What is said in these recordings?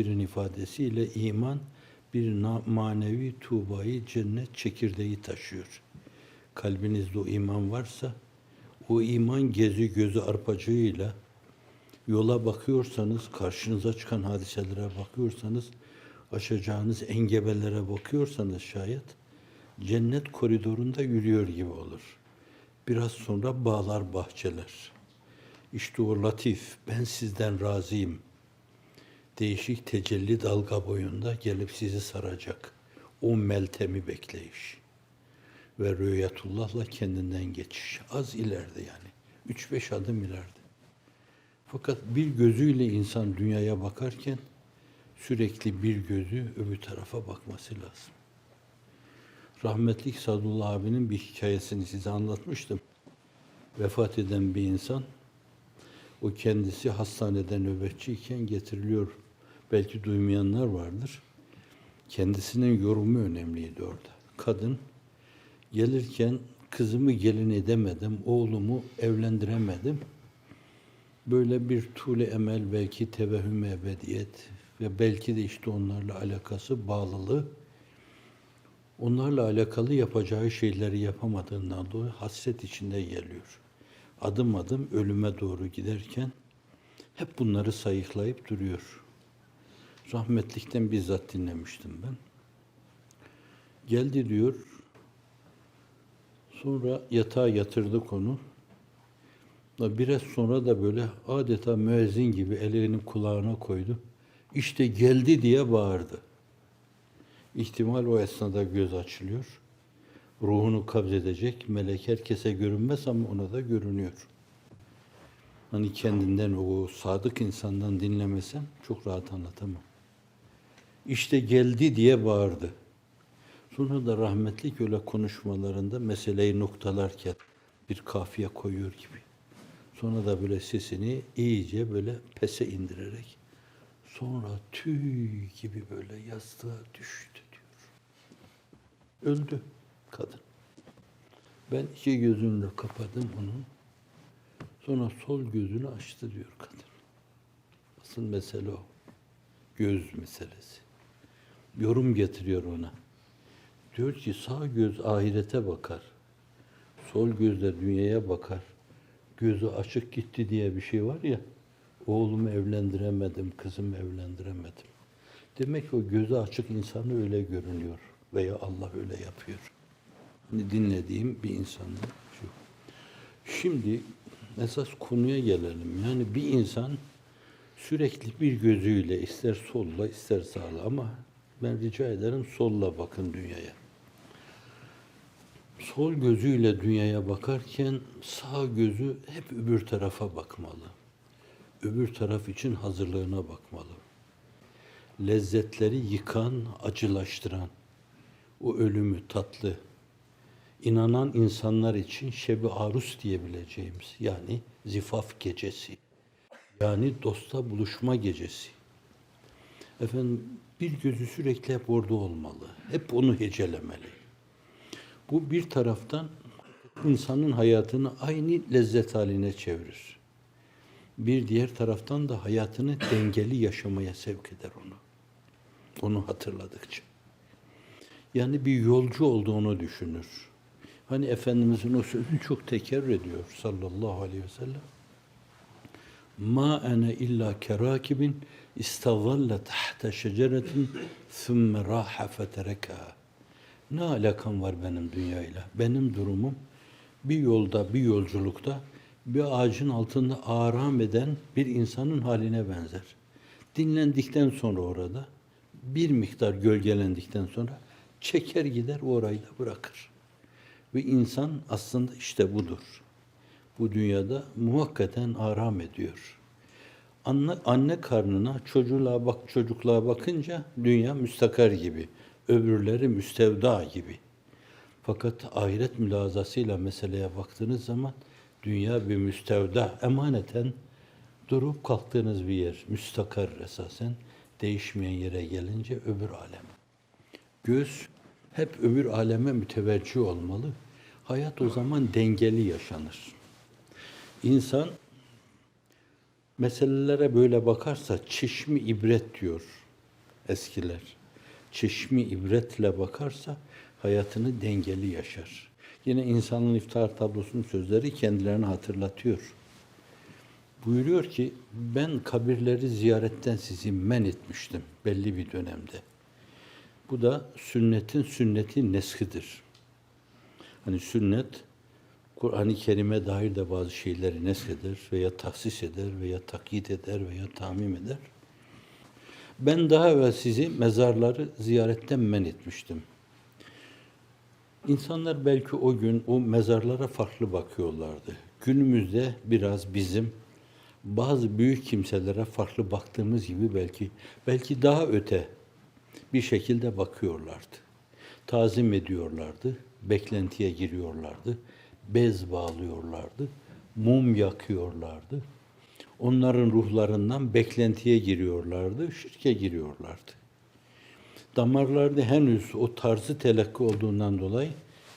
pirin ifadesiyle iman bir manevi tuğbayı cennet çekirdeği taşıyor. Kalbinizde o iman varsa o iman gezi gözü arpacığıyla yola bakıyorsanız, karşınıza çıkan hadiselere bakıyorsanız, aşacağınız engebelere bakıyorsanız şayet cennet koridorunda yürüyor gibi olur. Biraz sonra bağlar bahçeler. İşte o latif, ben sizden razıyım. Değişik tecelli dalga boyunda gelip sizi saracak. O meltemi bekleyiş. Ve rüyatullah'la kendinden geçiş. Az ileride yani. Üç beş adım ileride. Fakat bir gözüyle insan dünyaya bakarken sürekli bir gözü öbür tarafa bakması lazım. Rahmetlik Sadullah abinin bir hikayesini size anlatmıştım. Vefat eden bir insan, o kendisi hastanede nöbetçiyken getiriliyor. Belki duymayanlar vardır. Kendisinin yorumu önemliydi orada. Kadın gelirken kızımı gelin edemedim, oğlumu evlendiremedim. Böyle bir tule emel belki tevehüm ebediyet ve belki de işte onlarla alakası bağlılığı onlarla alakalı yapacağı şeyleri yapamadığından dolayı hasret içinde geliyor. Adım adım ölüme doğru giderken hep bunları sayıklayıp duruyor. Rahmetlikten bizzat dinlemiştim ben. Geldi diyor, sonra yatağa yatırdık onu. Biraz sonra da böyle adeta müezzin gibi elini kulağına koydu. İşte geldi diye bağırdı. İhtimal o esnada göz açılıyor. Ruhunu kabz edecek. Melek herkese görünmez ama ona da görünüyor. Hani kendinden o sadık insandan dinlemesem çok rahat anlatamam. İşte geldi diye bağırdı. Sonra da rahmetlik öyle konuşmalarında meseleyi noktalarken bir kafiye koyuyor gibi. Sonra da böyle sesini iyice böyle pese indirerek sonra tüy gibi böyle yastığa düştü diyor. Öldü kadın. Ben iki gözünü de kapadım onun. Sonra sol gözünü açtı diyor kadın. Asıl mesele o. Göz meselesi. Yorum getiriyor ona. Diyor ki sağ göz ahirete bakar. Sol gözle dünyaya bakar. Gözü açık gitti diye bir şey var ya. Oğlumu evlendiremedim, kızımı evlendiremedim. Demek ki o gözü açık insanı öyle görünüyor. Veya Allah öyle yapıyor. Hani dinlediğim bir insanda şu. Şimdi esas konuya gelelim. Yani bir insan sürekli bir gözüyle ister solla ister sağla ama ben rica ederim solla bakın dünyaya. Sol gözüyle dünyaya bakarken sağ gözü hep öbür tarafa bakmalı. Öbür taraf için hazırlığına bakmalı. Lezzetleri yıkan, acılaştıran, o ölümü tatlı, inanan insanlar için şebi arus diyebileceğimiz yani zifaf gecesi, yani dosta buluşma gecesi. Efendim bir gözü sürekli hep orada olmalı. Hep onu hecelemeli. Bu bir taraftan insanın hayatını aynı lezzet haline çevirir. Bir diğer taraftan da hayatını dengeli yaşamaya sevk eder onu. Onu hatırladıkça. Yani bir yolcu olduğunu düşünür. Hani Efendimizin o sözünü çok tekerrür ediyor sallallahu aleyhi ve sellem. Ma ene illa kerakibin istavalle tahta şeceretin thumme raha feterekaha. Ne alakam var benim dünyayla? Benim durumum bir yolda, bir yolculukta bir ağacın altında aram eden bir insanın haline benzer. Dinlendikten sonra orada bir miktar gölgelendikten sonra çeker gider orayı da bırakır. Ve insan aslında işte budur. Bu dünyada muhakkaten aram ediyor. Anne, anne karnına çocuğa bak çocukluğa bakınca dünya müstakar gibi, öbürleri müstevda gibi. Fakat ahiret mülazasıyla meseleye baktığınız zaman dünya bir müstevda, emaneten durup kalktığınız bir yer, müstakar esasen değişmeyen yere gelince öbür alem. Göz hep öbür aleme müteveccih olmalı. Hayat o zaman dengeli yaşanır. İnsan meselelere böyle bakarsa çeşmi ibret diyor eskiler. Çeşmi ibretle bakarsa hayatını dengeli yaşar. Yine insanın iftar tablosunun sözleri kendilerini hatırlatıyor. Buyuruyor ki ben kabirleri ziyaretten sizi men etmiştim belli bir dönemde. Bu da sünnetin sünneti neskidir. Hani sünnet Kur'an-ı Kerim'e dair de bazı şeyleri nesheder veya tahsis eder veya takyit eder veya tamim eder. Ben daha evvel sizi mezarları ziyaretten men etmiştim. İnsanlar belki o gün o mezarlara farklı bakıyorlardı. Günümüzde biraz bizim bazı büyük kimselere farklı baktığımız gibi belki belki daha öte bir şekilde bakıyorlardı. Tazim ediyorlardı, beklentiye giriyorlardı, bez bağlıyorlardı, mum yakıyorlardı. Onların ruhlarından beklentiye giriyorlardı, şirke giriyorlardı. Damarlarda henüz o tarzı telakki olduğundan dolayı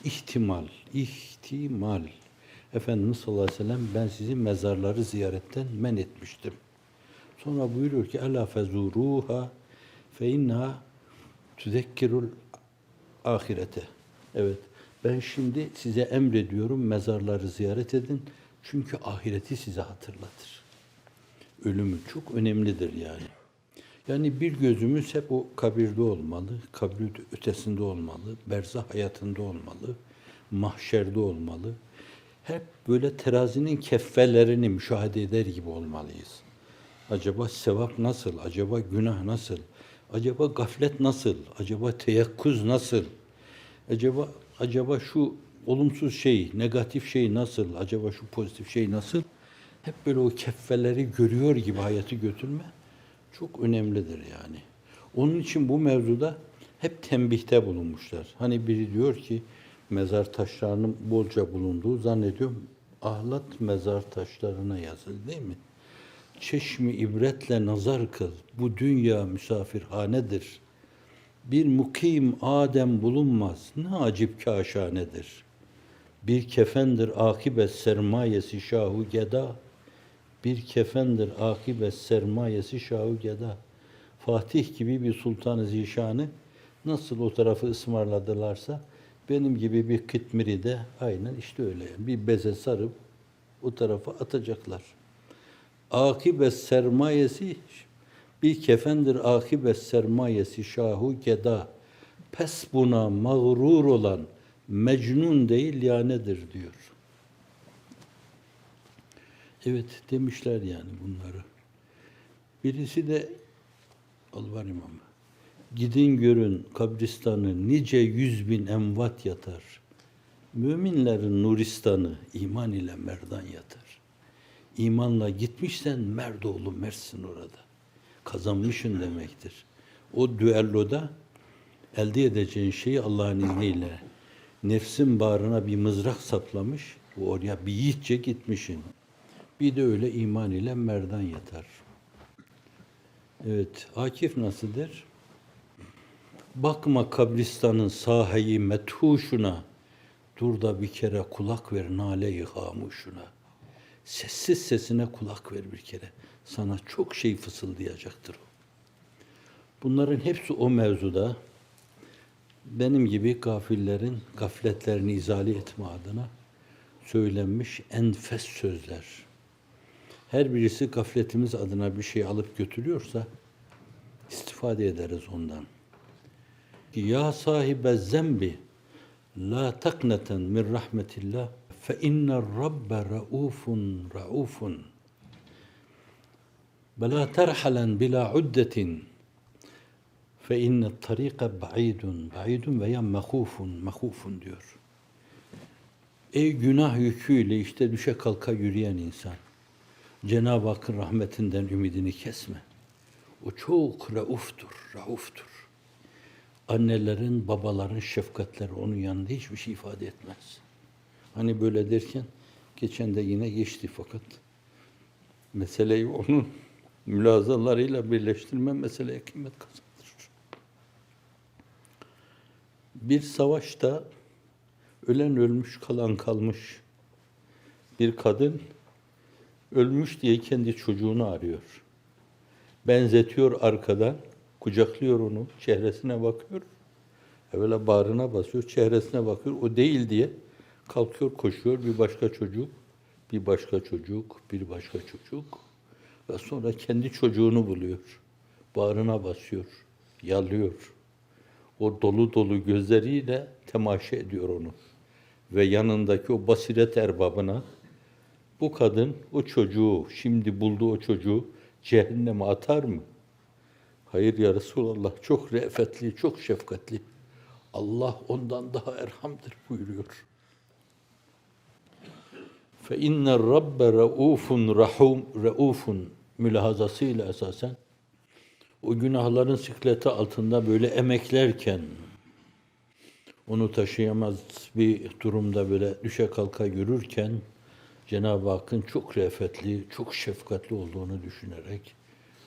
ihtimal, ihtimal. Efendimiz sallallahu aleyhi ve sellem ben sizi mezarları ziyaretten men etmiştim. Sonra buyuruyor ki ela fezuruha fe inna tüzekkirul ahirete. Evet. Ben şimdi size emrediyorum mezarları ziyaret edin. Çünkü ahireti size hatırlatır. Ölümü çok önemlidir yani. Yani bir gözümüz hep o kabirde olmalı, kabir ötesinde olmalı, berzah hayatında olmalı, mahşerde olmalı. Hep böyle terazinin keffelerini müşahede eder gibi olmalıyız. Acaba sevap nasıl? Acaba günah nasıl? Acaba gaflet nasıl? Acaba teyakkuz nasıl? Acaba acaba şu olumsuz şey, negatif şey nasıl? Acaba şu pozitif şey nasıl? Hep böyle o keffeleri görüyor gibi hayatı götürme çok önemlidir yani. Onun için bu mevzuda hep tembihte bulunmuşlar. Hani biri diyor ki mezar taşlarının bolca bulunduğu zannediyorum ahlat mezar taşlarına yazıldı değil mi? Çeşmi ibretle nazar kıl. Bu dünya misafirhanedir. Bir mukim Adem bulunmaz. Ne acip kaşanedir. Bir kefendir akibet sermayesi şahu geda. Bir kefendir akibet sermayesi şahu geda. Fatih gibi bir sultan-ı zişanı nasıl o tarafı ısmarladılarsa benim gibi bir kıtmiri de aynen işte öyle. Bir beze sarıp o tarafa atacaklar. Akibet sermayesi bir kefendir akibet sermayesi şahu geda. Pes buna mağrur olan mecnun değil yanedir diyor. Evet demişler yani bunları. Birisi de Alvar İmamı. Gidin görün kabristanı nice yüz bin emvat yatar. Müminlerin nuristanı iman ile merdan yatar. İmanla gitmişsen merdoğlu mersin orada. Kazanmışın demektir. O düelloda elde edeceğin şeyi Allah'ın izniyle nefsin bağrına bir mızrak saplamış, oraya bir yiğitçe gitmişin. Bir de öyle iman ile merdan yatar. Evet, Akif nasıldır? Bakma kabristanın saheyi methuşuna, dur da bir kere kulak ver nale-i hamuşuna. Sessiz sesine kulak ver bir kere. Sana çok şey fısıldayacaktır o. Bunların hepsi o mevzuda benim gibi gafillerin gafletlerini izale etme adına söylenmiş enfes sözler. Her birisi gafletimiz adına bir şey alıp götürüyorsa istifade ederiz ondan. Ya sahibe zembi la takneten min rahmetillah raufun raufun ve la terhalen bila uddetin fe inne tarika ba'idun ba'idun veya mehufun mehufun diyor. Ey günah yüküyle işte düşe kalka yürüyen insan. Cenab-ı Hakk'ın rahmetinden ümidini kesme. O çok rauftur, rauftur. Annelerin, babaların şefkatleri onun yanında hiçbir şey ifade etmez. Hani böyle derken geçen de yine geçti fakat meseleyi onun mülazalarıyla birleştirme meseleye kıymet kazandırır. Bir savaşta ölen ölmüş kalan kalmış bir kadın ölmüş diye kendi çocuğunu arıyor. Benzetiyor arkadan Kucaklıyor onu, çehresine bakıyor. Evvela bağrına basıyor, çehresine bakıyor. O değil diye kalkıyor, koşuyor. Bir başka çocuk, bir başka çocuk, bir başka çocuk. Ve sonra kendi çocuğunu buluyor. Bağrına basıyor, yalıyor. O dolu dolu gözleriyle temaşa ediyor onu. Ve yanındaki o basiret erbabına bu kadın o çocuğu, şimdi bulduğu o çocuğu cehenneme atar mı? Hayır ya Resulallah çok re'fetli, çok şefkatli. Allah ondan daha erhamdır buyuruyor. Fe inner rabbe raufun rahum raufun mülahazasıyla esasen o günahların sikleti altında böyle emeklerken onu taşıyamaz bir durumda böyle düşe kalka yürürken Cenab-ı Hakk'ın çok re'fetli, çok şefkatli olduğunu düşünerek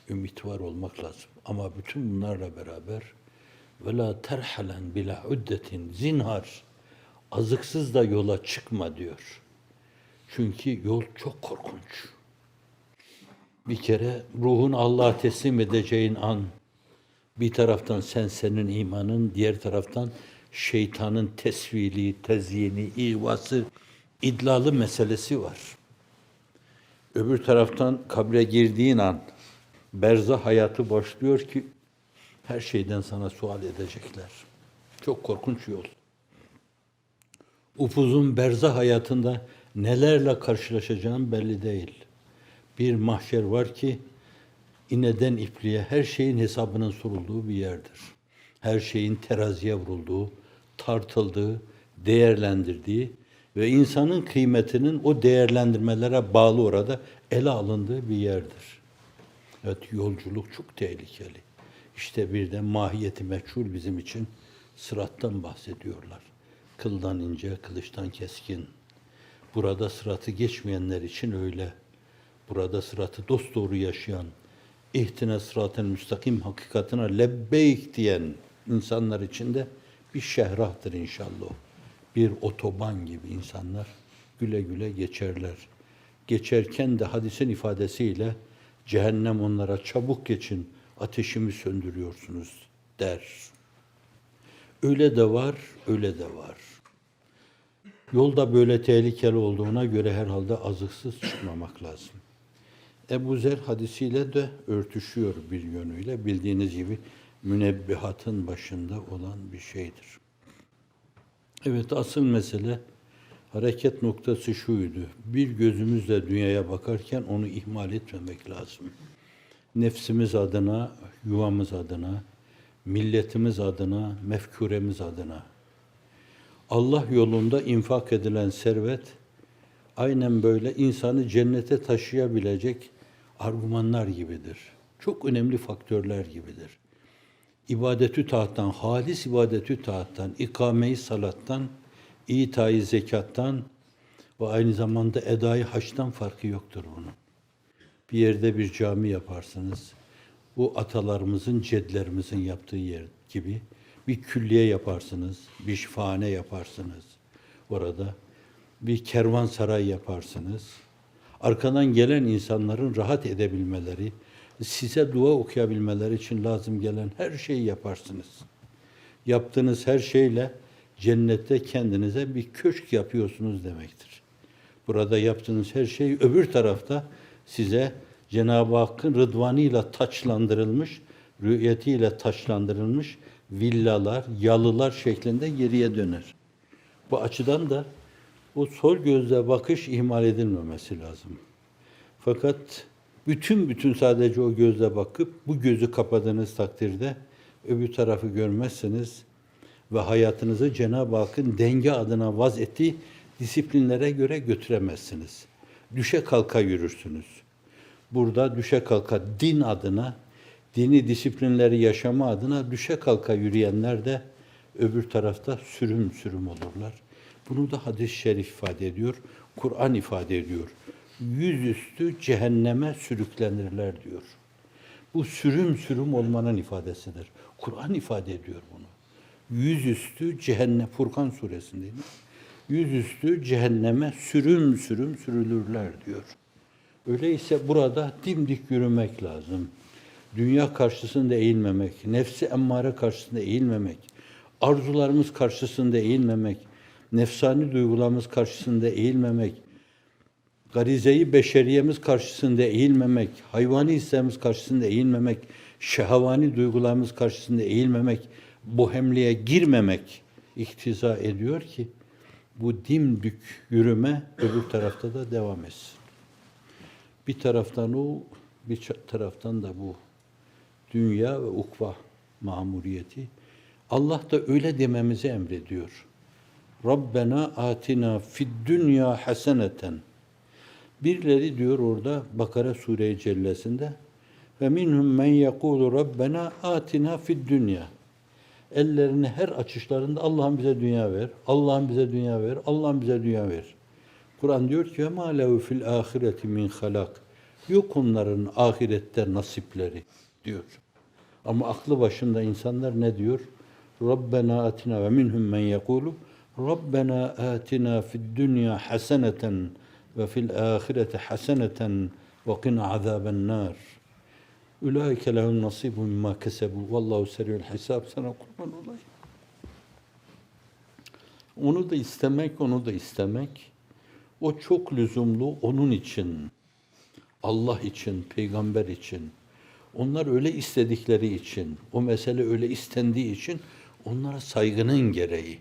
ümit var olmak lazım. Ama bütün bunlarla beraber ve terhalen bila uddetin zinhar azıksız da yola çıkma diyor. Çünkü yol çok korkunç. Bir kere ruhun Allah'a teslim edeceğin an bir taraftan sen senin imanın, diğer taraftan şeytanın tesvili, tezyini, ihvası, idlalı meselesi var. Öbür taraftan kabre girdiğin an berzah hayatı başlıyor ki her şeyden sana sual edecekler. Çok korkunç yol. Upuzun berzah hayatında nelerle karşılaşacağın belli değil. Bir mahşer var ki ineden ipliğe her şeyin hesabının sorulduğu bir yerdir. Her şeyin teraziye vurulduğu, tartıldığı, değerlendirdiği ve insanın kıymetinin o değerlendirmelere bağlı orada ele alındığı bir yerdir. Evet yolculuk çok tehlikeli. İşte bir de mahiyeti meçhul bizim için sırattan bahsediyorlar. Kıldan ince, kılıçtan keskin. Burada sıratı geçmeyenler için öyle. Burada sıratı dosdoğru yaşayan, ihtine sıratın müstakim hakikatine lebbeyk diyen insanlar için de bir şehrahtır inşallah. Bir otoban gibi insanlar güle güle geçerler. Geçerken de hadisin ifadesiyle cehennem onlara çabuk geçin, ateşimi söndürüyorsunuz der. Öyle de var, öyle de var. Yolda böyle tehlikeli olduğuna göre herhalde azıksız çıkmamak lazım. Ebu Zer hadisiyle de örtüşüyor bir yönüyle. Bildiğiniz gibi münebbihatın başında olan bir şeydir. Evet asıl mesele hareket noktası şuydu. Bir gözümüzle dünyaya bakarken onu ihmal etmemek lazım. Nefsimiz adına, yuvamız adına, milletimiz adına, mefkuremiz adına. Allah yolunda infak edilen servet aynen böyle insanı cennete taşıyabilecek argümanlar gibidir. Çok önemli faktörler gibidir. İbadetü taattan, halis ibadetü taattan, ikame-i salattan, itayı zekattan ve aynı zamanda edayı haçtan farkı yoktur bunun. Bir yerde bir cami yaparsınız. Bu atalarımızın, cedlerimizin yaptığı yer gibi bir külliye yaparsınız, bir şifahane yaparsınız. Orada bir kervansaray yaparsınız. Arkadan gelen insanların rahat edebilmeleri, size dua okuyabilmeleri için lazım gelen her şeyi yaparsınız. Yaptığınız her şeyle cennette kendinize bir köşk yapıyorsunuz demektir. Burada yaptığınız her şey öbür tarafta size Cenab-ı Hakk'ın rıdvanıyla taçlandırılmış, rüyetiyle taçlandırılmış villalar, yalılar şeklinde geriye döner. Bu açıdan da o sol gözle bakış ihmal edilmemesi lazım. Fakat bütün bütün sadece o gözle bakıp bu gözü kapadığınız takdirde öbür tarafı görmezseniz ve hayatınızı Cenab-ı Hakk'ın denge adına vaz ettiği disiplinlere göre götüremezsiniz. Düşe kalka yürürsünüz. Burada düşe kalka din adına, dini disiplinleri yaşama adına düşe kalka yürüyenler de öbür tarafta sürüm sürüm olurlar. Bunu da hadis-i şerif ifade ediyor, Kur'an ifade ediyor. Yüzüstü cehenneme sürüklenirler diyor. Bu sürüm sürüm olmanın ifadesidir. Kur'an ifade ediyor bunu. Yüzüstü cehennem, Furkan suresinde? Yüzüstü cehenneme sürüm sürüm sürülürler diyor. Öyleyse burada dimdik yürümek lazım. Dünya karşısında eğilmemek, nefsi emmare karşısında eğilmemek, arzularımız karşısında eğilmemek, nefsani duygularımız karşısında eğilmemek, garizeyi beşeriyemiz karşısında eğilmemek, hayvani hislerimiz karşısında eğilmemek, şehavani duygularımız karşısında eğilmemek, bohemliğe girmemek iktiza ediyor ki bu dimdük yürüme öbür tarafta da devam etsin. Bir taraftan o, bir taraftan da bu dünya ve ukva mamuriyeti. Allah da öyle dememizi emrediyor. Rabbena atina fid dünya haseneten. Birileri diyor orada Bakara Sure-i Cellesinde ve minhum men yekulu Rabbena atina fid dünya. Ellerini her açışlarında Allah'ım bize dünya ver, Allah'ım bize dünya ver, Allah'ım bize dünya ver. Kur'an diyor ki ma lehu fil ahireti min halak. Yok onların ahirette nasipleri diyor. Ama aklı başında insanlar ne diyor? Rabbena atina ve minhum men yekulu Rabbena atina fid dünya haseneten ve fil ahireti haseneten ve qina azaben nar. Ulaike lehum nasibun mimma kesebu. Vallahu seriul hisab. Sana kurban olayım. Onu da istemek, onu da istemek. O çok lüzumlu onun için. Allah için, peygamber için. Onlar öyle istedikleri için, o mesele öyle istendiği için onlara saygının gereği.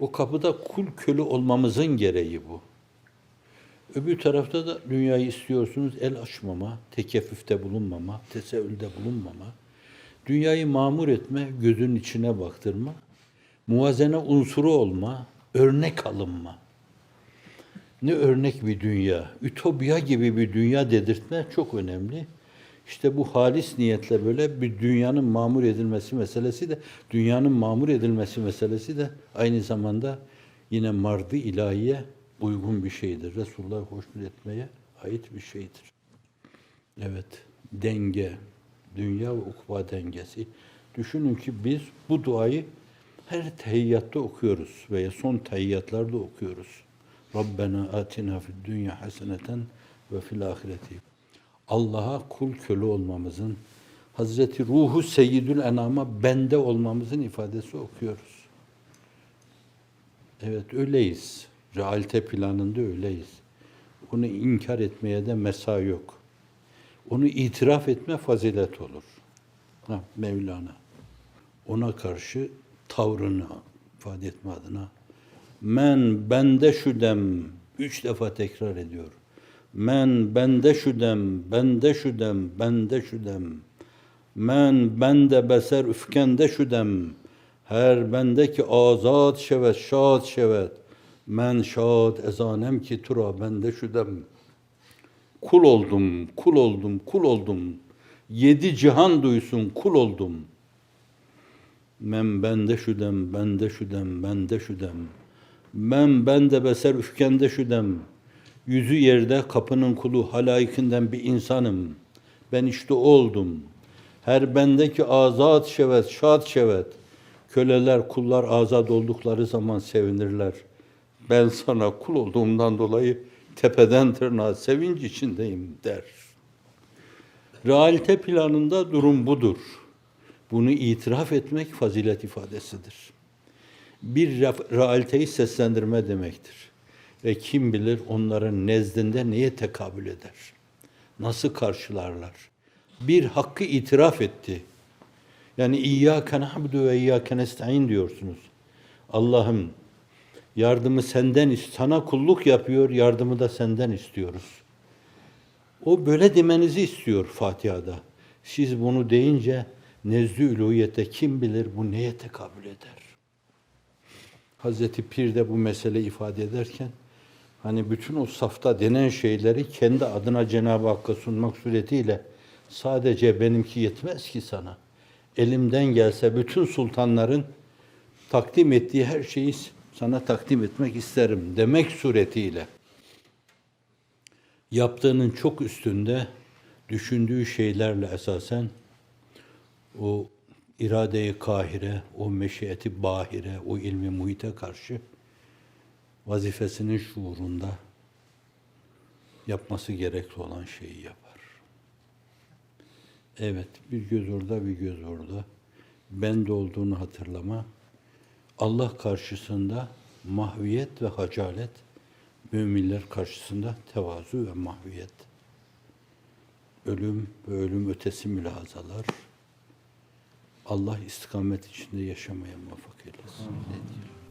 O kapıda kul köle olmamızın gereği bu. Öbür tarafta da dünyayı istiyorsunuz el açmama, tekeffüfte bulunmama, teseülde bulunmama, dünyayı mamur etme, gözün içine baktırma, muvazene unsuru olma, örnek alınma. Ne örnek bir dünya, ütopya gibi bir dünya dedirtme çok önemli. İşte bu halis niyetle böyle bir dünyanın mamur edilmesi meselesi de, dünyanın mamur edilmesi meselesi de aynı zamanda yine mardı ilahiye uygun bir şeydir. Resulullah'ı hoşnut etmeye ait bir şeydir. Evet, denge, dünya ve ukva dengesi. Düşünün ki biz bu duayı her tehiyyatta okuyoruz veya son tehiyyatlarda okuyoruz. Rabbena atina fid dünya haseneten ve fil ahireti. Allah'a kul köle olmamızın, Hazreti Ruhu Seyyidül Enam'a bende olmamızın ifadesi okuyoruz. Evet öyleyiz. Realite planında öyleyiz. Onu inkar etmeye de mesa yok. Onu itiraf etme fazilet olur. Ha, Mevlana. Ona karşı tavrını ifade etme adına. Men bende şu dem. Üç defa tekrar ediyor. Men bende şu dem, bende şu dem, bende şu dem. Men bende beser üfkende şu dem. Her bendeki azat şevet, şad şevet. Men şad ezanem ki tura bende şu dem. Kul oldum, kul oldum, kul oldum. Yedi cihan duysun kul oldum. Men bende şu dem, bende şu dem, bende şu dem. Men bende beser üfkende şu dem. Yüzü yerde kapının kulu halayıkından bir insanım. Ben işte oldum. Her bendeki azat şevet, şad şevet. Köleler, kullar azat oldukları zaman sevinirler. Ben sana kul olduğumdan dolayı tepeden tırnağa sevinç içindeyim der. Realite planında durum budur. Bunu itiraf etmek fazilet ifadesidir. Bir realiteyi seslendirme demektir. Ve kim bilir onların nezdinde neye tekabül eder? Nasıl karşılarlar? Bir hakkı itiraf etti. Yani İyyâke na'budu ve İyyâke nesta'in diyorsunuz. Allah'ım yardımı senden ist- sana kulluk yapıyor, yardımı da senden istiyoruz. O böyle demenizi istiyor Fatiha'da. Siz bunu deyince nezdü uluhiyete kim bilir bu neye tekabül eder? Hazreti Pir de bu mesele ifade ederken hani bütün o safta denen şeyleri kendi adına Cenab-ı Hakk'a sunmak suretiyle sadece benimki yetmez ki sana. Elimden gelse bütün sultanların takdim ettiği her şeyi sana takdim etmek isterim demek suretiyle yaptığının çok üstünde düşündüğü şeylerle esasen o irade-i kahire, o meşiyeti bahire, o ilmi muhite karşı vazifesinin şuurunda yapması gerekli olan şeyi yapar. Evet, bir göz orada, bir göz orada. Ben de olduğunu hatırlama. Allah karşısında mahviyet ve hacalet, müminler karşısında tevazu ve mahviyet. Ölüm ve ölüm ötesi mülahazalar. Allah istikamet içinde yaşamaya muvaffak eylesin. Ne diyelim?